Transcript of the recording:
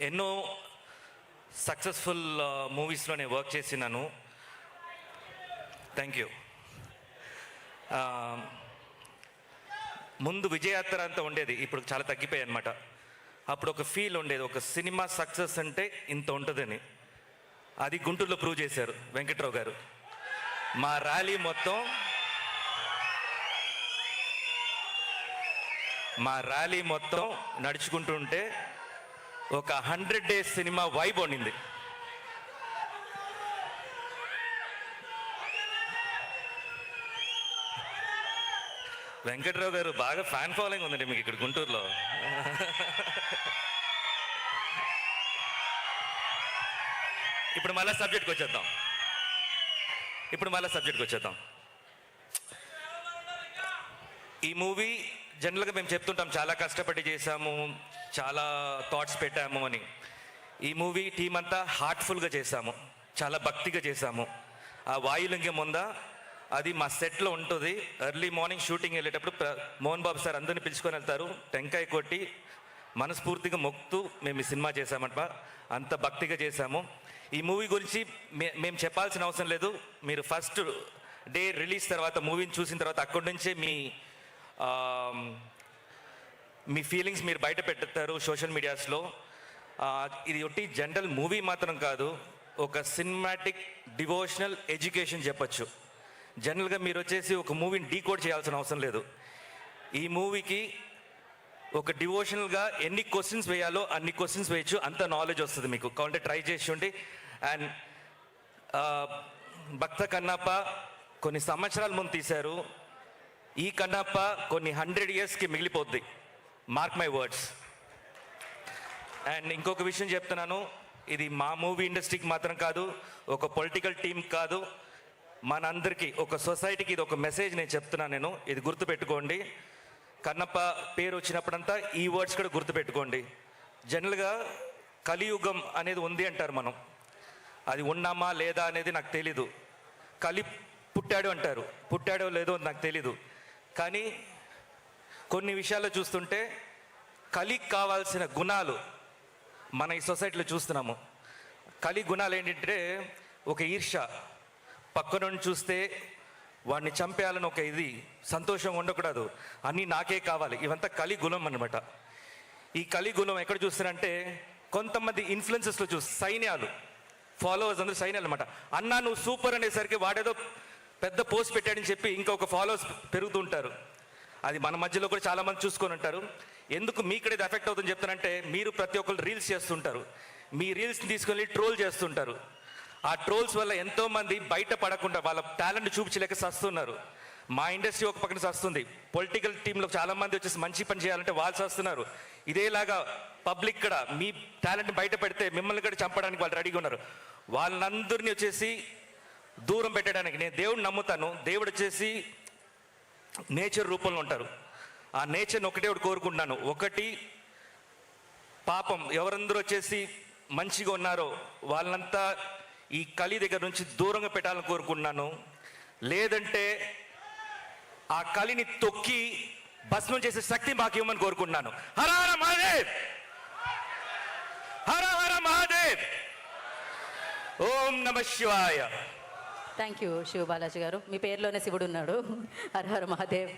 ఎన్నో సక్సెస్ఫుల్ మూవీస్లో నేను వర్క్ చేసినాను. థ్యాంక్ యూ uh, ముందు విజయాత్ర అంతా ఉండేది. ఇప్పుడు చాలా తగ్గిపోయాయి అనమాట అప్పుడు ఒక ఫీల్ ఉండేది. ఒక సినిమా సక్సెస్ అంటే ఇంత ఉంటుందని. అది గుంటూరులో ప్రూవ్ చేశారు వెంకట్రావు గారు. మా ర్యాలీ మొత్తం మా ర్యాలీ మొత్తం నడుచుకుంటుంటే ఒక హండ్రెడ్ డేస్ సినిమా వైబ్ ఉండింది. వెంకట్రావు గారు బాగా ఫ్యాన్ ఫాలోయింగ్ ఉందండి మీకు ఇక్కడ గుంటూరులో. ఇప్పుడు మళ్ళీ సబ్జెక్ట్కి వచ్చేద్దాం. ఇప్పుడు మళ్ళీ సబ్జెక్ట్కి వచ్చేద్దాం. ఈ మూవీ జనరల్గా మేము చెప్తుంటాం చాలా కష్టపడి చేశాము. చాలా థాట్స్ పెట్టాము అని. ఈ మూవీ టీం అంతా హార్ట్ఫుల్గా చేశాము. చాలా భక్తిగా చేశాము. ఆ వాయులింగం ఉందా అది మా సెట్లో ఉంటుంది. ఎర్లీ మార్నింగ్ షూటింగ్ వెళ్ళేటప్పుడు ప్ర- మోహన్ బాబు సార్ అందరిని పిలుచుకొని వెళ్తారు. టెంకాయ కొట్టి మనస్ఫూర్తిగా మొక్కుతూ మేము ఈ సినిమా చేశామంట. అంత భక్తిగా చేశాము. ఈ మూవీ గురించి మే మేము చెప్పాల్సిన అవసరం లేదు. మీరు ఫస్ట్ డే రిలీజ్ తర్వాత మూవీని చూసిన తర్వాత అక్కడి నుంచే మీ మీ ఫీలింగ్స్ మీరు బయట పెడతారు సోషల్ మీడియాస్లో ఇది ఒకటి జనరల్ మూవీ మాత్రం కాదు ఒక సినిమాటిక్ డివోషనల్ ఎడ్యుకేషన్ చెప్పచ్చు. జనరల్గా మీరు వచ్చేసి ఒక మూవీని డీకోడ్ చేయాల్సిన అవసరం లేదు. ఈ మూవీకి ఒక డివోషనల్గా ఎన్ని క్వశ్చన్స్ వేయాలో అన్ని క్వశ్చన్స్ వేయచ్చు అంత నాలెడ్జ్ వస్తుంది మీకు. కావాలంటే ట్రై చేసి ఉండి అండ్ భక్త కన్నప్ప కొన్ని సంవత్సరాల ముందు తీశారు. ఈ కన్నప్ప కొన్ని హండ్రెడ్ ఇయర్స్కి మిగిలిపోద్ది. మార్క్ మై వర్డ్స్ అండ్ ఇంకొక విషయం చెప్తున్నాను. ఇది మా మూవీ ఇండస్ట్రీకి మాత్రం కాదు ఒక పొలిటికల్ టీం కాదు. మనందరికీ ఒక సొసైటీకి ఇది ఒక మెసేజ్ నేను చెప్తున్నాను నేను. ఇది గుర్తుపెట్టుకోండి. కన్నప్ప పేరు వచ్చినప్పుడంతా ఈ వర్డ్స్ కూడా గుర్తుపెట్టుకోండి. జనరల్గా కలియుగం అనేది ఉంది అంటారు మనం. అది ఉన్నామా లేదా అనేది నాకు తెలీదు. కలి పుట్టాడు అంటారు. పుట్టాడో లేదో నాకు తెలీదు. కానీ కొన్ని విషయాల్లో చూస్తుంటే కలికి కావాల్సిన గుణాలు మన ఈ సొసైటీలో చూస్తున్నాము. కలి గుణాలు ఏంటంటే ఒక ఈర్ష. పక్క నుండి చూస్తే వాడిని చంపేయాలని ఒక ఇది సంతోషం ఉండకూడదు. అన్నీ నాకే కావాలి. ఇవంతా కలి గుణం అనమాట ఈ కలి గుణం ఎక్కడ చూస్తారంటే కొంతమంది ఇన్ఫ్లుయెన్సెస్లో చూసి సైన్యాలు. ఫాలోవర్స్ అందరూ సైన్యాలు అనమాట అన్నా నువ్వు సూపర్ అనేసరికి వాడేదో పెద్ద పోస్ట్ పెట్టాడని చెప్పి ఇంకొక ఫాలోవర్స్ పెరుగుతుంటారు. అది మన మధ్యలో కూడా చాలామంది చూసుకొని ఉంటారు. ఎందుకు మీకడ ఇది ఎఫెక్ట్ అవుతుందని చెప్తానంటే మీరు ప్రతి ఒక్కరు రీల్స్ చేస్తుంటారు. మీ రీల్స్ని తీసుకొని ట్రోల్ చేస్తుంటారు. ఆ ట్రోల్స్ వల్ల ఎంతోమంది బయట పడకుండా వాళ్ళ టాలెంట్ చూపించలేక సస్తున్నారు. మా ఇండస్ట్రీ ఒక పక్కన సస్తుంది. పొలిటికల్ టీంలో చాలామంది వచ్చేసి మంచి పని చేయాలంటే వాళ్ళు సస్తున్నారు. ఇదేలాగా పబ్లిక్ కూడా మీ టాలెంట్ బయట పెడితే మిమ్మల్ని కూడా చంపడానికి వాళ్ళు రెడీగా ఉన్నారు. వాళ్ళందరినీ వచ్చేసి దూరం పెట్టడానికి నేను దేవుడిని నమ్ముతాను. దేవుడు వచ్చేసి నేచర్ రూపంలో ఉంటారు. ఆ నేచర్ని ఒకటే ఒకటి కోరుకుంటున్నాను. ఒకటి పాపం ఎవరందరూ వచ్చేసి మంచిగా ఉన్నారో వాళ్ళంతా ఈ కలి దగ్గర నుంచి దూరంగా పెట్టాలని కోరుకుంటున్నాను. లేదంటే ఆ కలిని తొక్కి భస్మం చేసే శక్తి మాకు ఇవ్వమని కోరుకుంటున్నాను. హర హర మహాదేవ్! హర హర మహాదేవ్! ఓం నమ శివాయ! థ్యాంక్ యూ శివ బాలాజీ గారు. మీ పేరులోనే శివుడు ఉన్నాడు. హర హర మహాదేవ్.